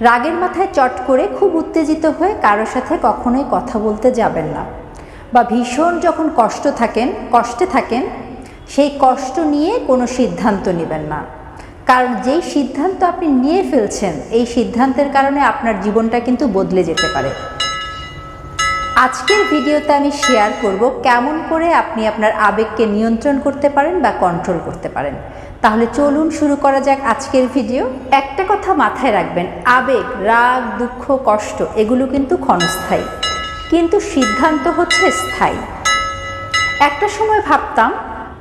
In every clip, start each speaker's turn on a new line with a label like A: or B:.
A: রাগের মাথায় চট করে খুব উত্তেজিত হয়ে কারোর সাথে কখনোই কথা বলতে যাবেন না। বা ভীষণ যখন কষ্ট থাকেন, কষ্টে থাকেন, সেই কষ্ট নিয়ে কোনো সিদ্ধান্ত নেবেন না। কারণ যেই সিদ্ধান্ত আপনি নিয়ে ফেলছেন, এই সিদ্ধান্তের কারণে আপনার জীবনটা কিন্তু বদলে যেতে পারে। আজকের ভিডিওতে আমি শেয়ার করব কেমন করে আপনি আপনার আবেগকে নিয়ন্ত্রণ করতে পারেন বা কন্ট্রোল করতে পারেন। তাহলে চলুন শুরু করা যাক আজকের ভিডিও। একটা কথা মাথায় রাখবেন, আবেগ, রাগ, দুঃখ, কষ্ট, এগুলো কিন্তু ক্ষণস্থায়ী। কিন্তু সিদ্ধান্ত হচ্ছে স্থায়ী। একটা সময় ভাবতাম,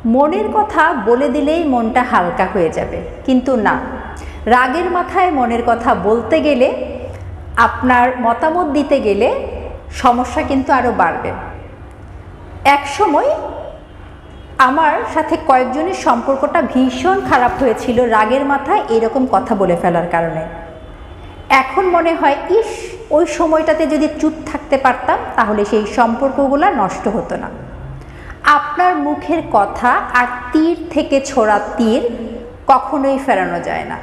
A: মনের কথা বলে দিলেই মনটা হালকা হয়ে যাবে। কিন্তু না, রাগের মাথায় মনের কথা বলতে গেলে, আপনার মতামত দিতে গেলে সমস্যা কিন্তু আরও বাড়বে। এক সময় আমার সাথে কয়েকজনের সম্পর্কটা ভীষণ খারাপ হয়েছিল রাগের মাথায় এরকম কথা বলে ফেলার কারণে। এখন মনে হয়, ইস, ওই সময়টাতে যদি চুপ থাকতে পারতাম, তাহলে সেই সম্পর্কগুলো নষ্ট হতো না। আপনার মুখের কথা আর তীর থেকে ছোড়া তীর কখনোই ফেরানো যায় না।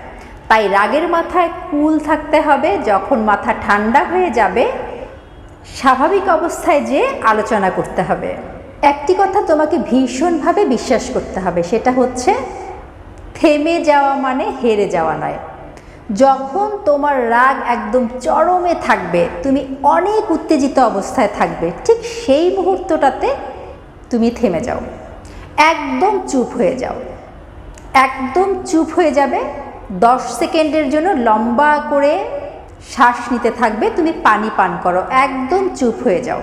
A: তাই রাগের মাথায় কুল থাকতে হবে, যখন মাথা ঠান্ডা হয়ে যাবে, স্বাভাবিক অবস্থায় যে আলোচনা করতে হবে। একটি কথা তোমাকে ভীষণভাবে বিশ্বাস করতে হবে, সেটা হচ্ছে থেমে যাওয়া মানে হেরে যাওয়া নয়। যখন তোমার রাগ একদম চরমে থাকবে, তুমি অনেক উত্তেজিত অবস্থায় থাকবে, ঠিক সেই মুহূর্তটাতে তুমি থেমে যাও। একদম চুপ হয়ে যাও। একদম চুপ হয়ে যাবে, দশ সেকেন্ডের জন্য লম্বা করে শ্বাস নিতে থাকবে, তুমি পানি পান করো, একদম চুপ হয়ে যাও।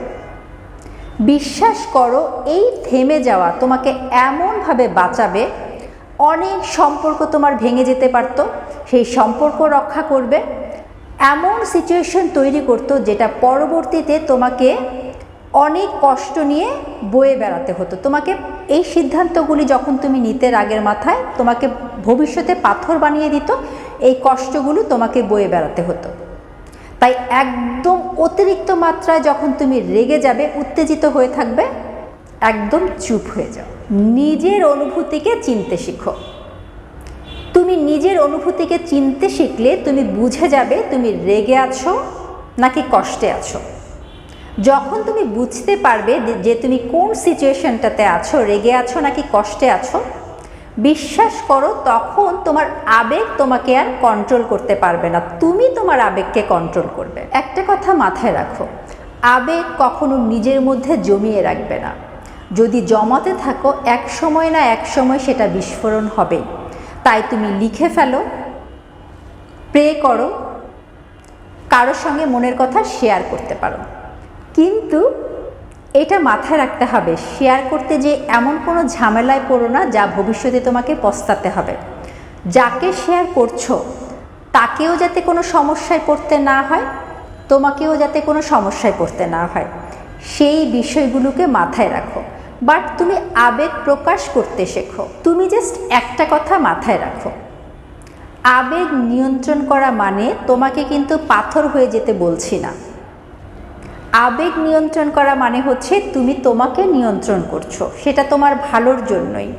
A: বিশ্বাস করো, এই থেমে যাওয়া তোমাকে এমনভাবে বাঁচাবে, অনেক সম্পর্ক তোমার ভেঙে যেতে পারতো, সেই সম্পর্ক রক্ষা করবে, এমন সিচুয়েশন তৈরি করতো যেটা পরবর্তীতে তোমাকে অনেক কষ্ট নিয়ে বয়ে বেড়াতে হতো। তোমাকে এই সিদ্ধান্তগুলি যখন তুমি নিতে রাগের মাথায়, তোমাকে ভবিষ্যতে পাথর বানিয়ে দিত, এই কষ্টগুলো তোমাকে বয়ে বেড়াতে হতো। তাই একদম অতিরিক্ত মাত্রায় যখন তুমি রেগে যাবে, উত্তেজিত হয়ে থাকবে, একদম চুপ হয়ে যাও। নিজের অনুভূতিকে চিনতে শিখো। তুমি নিজের অনুভূতিকে চিনতে শিখলে তুমি বুঝে যাবে তুমি রেগে আছো নাকি কষ্টে আছো। যখন তুমি বুঝতে পারবে যে তুমি কোন সিচুয়েশনটাতে আছো, রেগে আছো নাকি কষ্টে আছো বিশ্বাস করো, তখন তোমার আবেগ তোমাকে আর কন্ট্রোল করতে পারবে না। তুমি তোমার আবেগকে কন্ট্রোল করবে। একটা কথা মাথায় রাখো, আবেগ কখনো নিজের মধ্যে জমিয়ে রাখবে না। যদি জমাতে থাকো, এক সময় না এক সময় সেটা বিস্ফোরণ হবে তাই তুমি লিখে ফেলো প্রে করো কারোর সঙ্গে মনের কথা শেয়ার করতে পারো। কিন্তু এটা মাথায় রাখতে হবে শেয়ার করতে যে এমন কোনো ঝামেলায় পড়ো না যা ভবিষ্যতে তোমাকে পস্তাতে হবে। যাকে শেয়ার করছ, তাকেও যাতে কোনো সমস্যায় পড়তে না হয়, তোমাকেও যাতে কোনো সমস্যায় পড়তে না হয়। সেই বিষয়গুলোকে মাথায় রাখো। বাট তুমি আবেগ প্রকাশ করতে শেখো। তুমি জাস্ট একটা কথা মাথায় রাখো। আবেগ নিয়ন্ত্রণ করা মানে তোমাকে কিন্তু পাথর হয়ে যেতে বলছি না। আবেগ নিয়ন্ত্রণ করা মানে হচ্ছে তুমি তোমাকে নিয়ন্ত্রণ করছ। সেটা তোমার ভালোর জন্যই।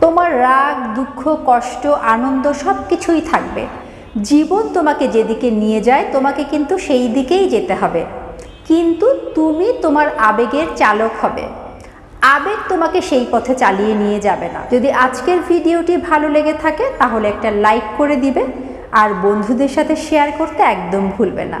A: তোমার রাগ, দুঃখ, কষ্ট, আনন্দ সব কিছুই থাকবে। জীবন তোমাকে যেদিকে নিয়ে যায়, তোমাকে কিন্তু সেই দিকেই যেতে হবে। কিন্তু তুমি তোমার আবেগের চালক হবে। আবেগ তোমাকে সেই পথে চালিয়ে নিয়ে যাবে না। যদি আজকের ভিডিওটি ভালো লেগে থাকে, তাহলে একটা লাইক করে দিবে। আর বন্ধুদের সাথে শেয়ার করতে একদম ভুলবে না।